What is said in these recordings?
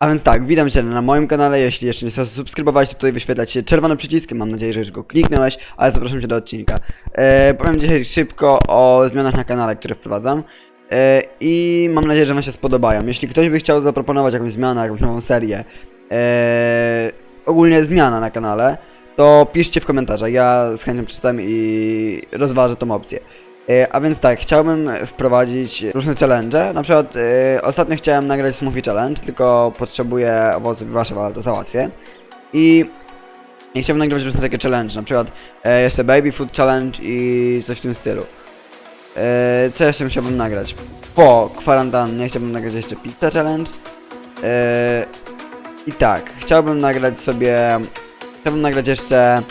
A więc tak, witam Cię na moim kanale, jeśli jeszcze nie subskrybowałeś, to tutaj wyświetla się czerwony przycisk, mam nadzieję, że już go kliknąłeś, ale zapraszam Cię do odcinka. E, powiem dzisiaj szybko o zmianach na kanale, które wprowadzam e, i mam nadzieję, że Wam się spodobają. Jeśli ktoś by chciał zaproponować jakąś zmianę, jakąś nową serię, e, ogólnie zmiana na kanale, to piszcie w komentarzach, ja z chęcią przeczytam i rozważę tą opcję. E, A więc tak, chciałbym wprowadzić różne challenge. Na przykład e, ostatnio chciałem nagrać Smoothie Challenge, tylko potrzebuję owoców i warzyw, ale to załatwię. I, chciałbym nagrywać różne takie challenge, na przykład e, jeszcze Baby Food Challenge i coś w tym stylu. Co jeszcze chciałbym nagrać? Po kwarantannie chciałbym nagrać jeszcze Pizza Challenge. I tak, chciałbym nagrać sobie... Chciałbym nagrać jeszcze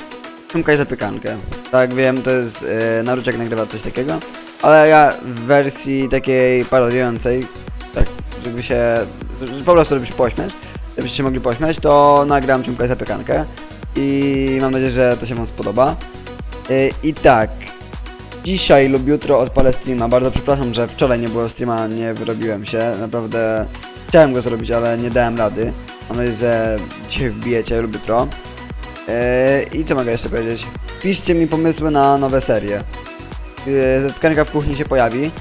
Szumka i zapiekankę. Tak wiem, to jest yy, Naruciak nagrywa coś takiego, ale ja w wersji takiej parodiującej, tak, żeby się, żeby po prostu żeby się pośmiać, żebyście się mogli pośmiać, to nagram Szumka i zapiekankę i mam nadzieję, że to się wam spodoba. Yy, I tak, dzisiaj lub jutro odpalę streama, bardzo przepraszam, że wczoraj nie było streama, nie wyrobiłem się, naprawdę chciałem go zrobić, ale nie dałem rady. Mam nadzieję, że dzisiaj wbijecie lub jutro. Eee, I co mogę jeszcze powiedzieć? Piszcie mi pomysły na nowe serie. Eee, Tkanka w kuchni się pojawi.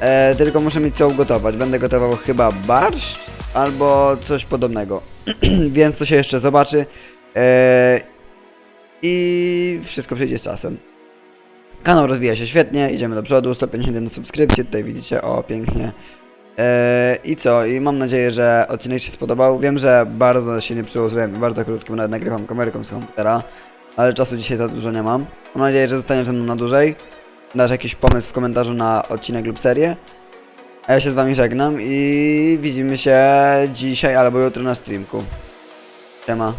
Eee, tylko muszę mieć co ugotować. Będę gotował chyba barszcz albo coś podobnego. Więc to się jeszcze zobaczy. I wszystko przyjdzie z czasem. Kanał rozwija się świetnie, idziemy do przodu, 151 subskrypcji, tutaj widzicie, o pięknie. Eee, I co? I mam nadzieję, że odcinek się spodobał. Wiem, że bardzo się nie przyłożyłem, bardzo krótki, bo nawet nagrywam kamerką z komputera, ale czasu dzisiaj za dużo nie mam. Mam nadzieję, że zostaniesz ze mną na dłużej. Dasz jakiś pomysł w komentarzu na odcinek lub serię. A ja się z wami żegnam i widzimy się dzisiaj albo jutro na streamku. Siema.